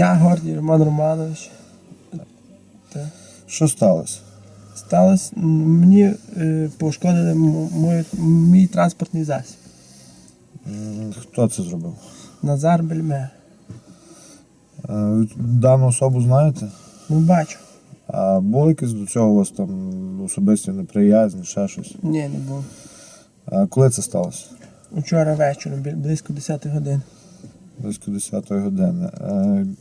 Роман Романович. Що сталося? Сталося, мені е, пошкодили м- мой- мій транспортний засіб. Хто це зробив? Назар Бельме. Е, Дану особу знаєте? Ну бачу. А були якісь до цього у вас там особисті неприязні, ще щось? Ні, не було. А коли це сталося? Учора вечором, бі- близько 10 годин. Близько 10 години.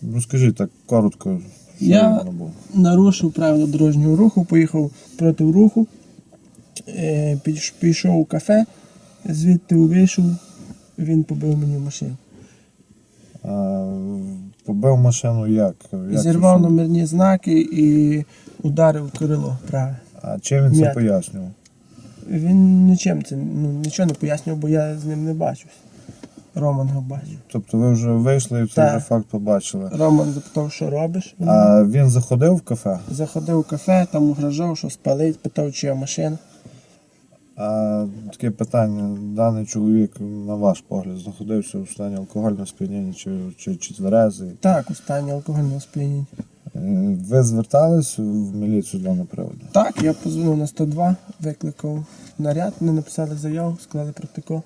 Ну скажіть так коротко, що Я- було? Нарушив правила дорожнього руху, поїхав проти руху, е, піш- пішов у кафе, звідти вийшов, він побив мені машину. А, побив машину як? як Зірвав номерні знаки і ударив крило праве. А чим він це пояснював? Він нічим це ну, нічого не пояснював, бо я з ним не бачусь. Роман його бачив. Тобто ви вже вийшли і цей Так. вже факт побачили. Роман запитав, що робиш. Він А він заходив в кафе, Заходив у кафе, там угрожав, що спалить, питав, чия машина. а таке питання, даний чоловік, на ваш погляд, знаходився у стані алкогольного сп'яніння чи, чи, чи тверезий. Так, останнє алкогольного сп'яніння. Е, Ви звертались в міліцію з даного приводу? Так, я позвонив на 102, викликав наряд, вони написали заяву, склали протокол.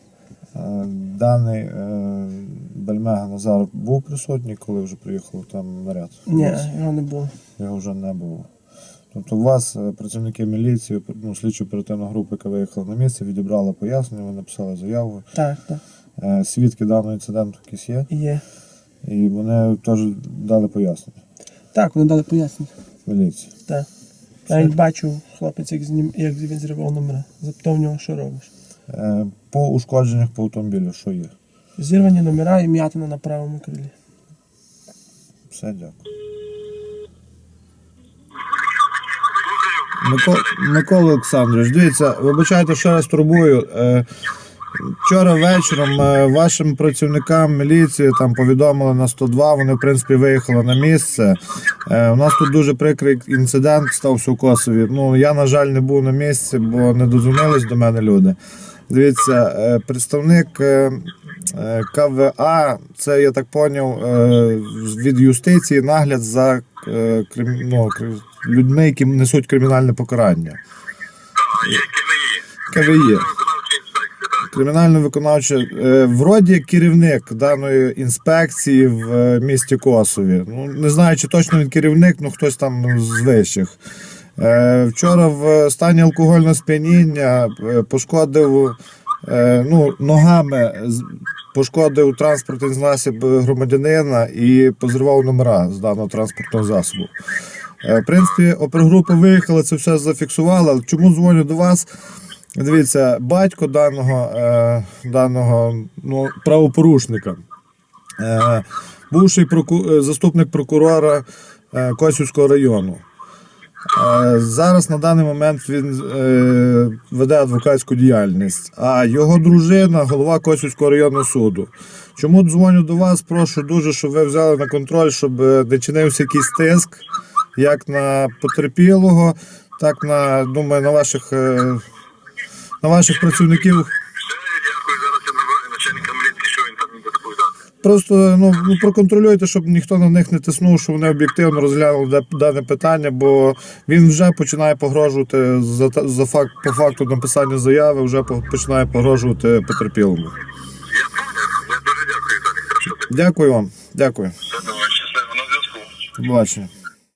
Е, Даний е, Бельмега Назар був присутній, коли вже приїхав там наряд? Ні, його не було. Його вже не було. Тобто у вас е, працівники міліції, ну, слідчо оперативна група, яка виїхала на місце, відібрала пояснення, ви написали заяву. Так, так. Свідки даного інциденту якісь є, Є. і вони теж дали пояснення Так, вони дали пояснення. міліції. Так. Я бачив хлопець, як, з ним, як він зривав номера. Запитав в нього, що робиш. Е, По ушкодженнях по автомобілю, що є? Зірвані номера і м'ятина на правому крилі. Все, дякую. Микола, Микола Олександрович, дивіться, вибачайте, ще раз турбую. Е, Вчора вечором е, вашим працівникам міліції там повідомили на 102, вони в принципі виїхали на місце. Е, У нас тут дуже прикрий інцидент стався у Косові. Ну я, на жаль, не був на місці, бо не дозвонились до мене люди. Дивіться, е, представник е, е, КВА, це я так поняв, від юстиції нагляд за ну, людьми, які несуть кримінальне покарання. КВІ. КВІ. Виконавча. Кримінально виконавче е, вроді керівник даної інспекції в місті Косові. Ну не знаю, чи точно він керівник, ну хтось там з вищих. Е, Вчора в стані алкогольного сп'яніння е, пошкодив е, ну, ногами пошкодив транспортний засіб громадянина і позривав номера з даного транспортного засобу. В принципі, опергрупа виїхала, це все зафіксувала. Чому дзвоню до вас? Дивіться, батько даного, даного ну, правопорушника, бувший заступник прокурора Косівського району. Зараз на даний момент він е, веде адвокатську діяльність, а його дружина голова Косівського районного суду. Чому дзвоню до вас? Прошу дуже, щоб ви взяли на контроль, щоб е, не чинився якийсь тиск, як на потерпілого, так на думаю, на ваших. е, на ваших працівників. Все, дякую. Зараз я набираю начальника міліції, що він там буде доповідати. Просто ну, проконтролюйте, щоб ніхто на них не тиснув, що вони об'єктивно розглянули да- дане питання, бо він вже починає погрожувати за, за факт по факту написання заяви, вже по- починає погрожувати потерпілому. Я дуже дякую, Дякую вам, дякую. До побачення.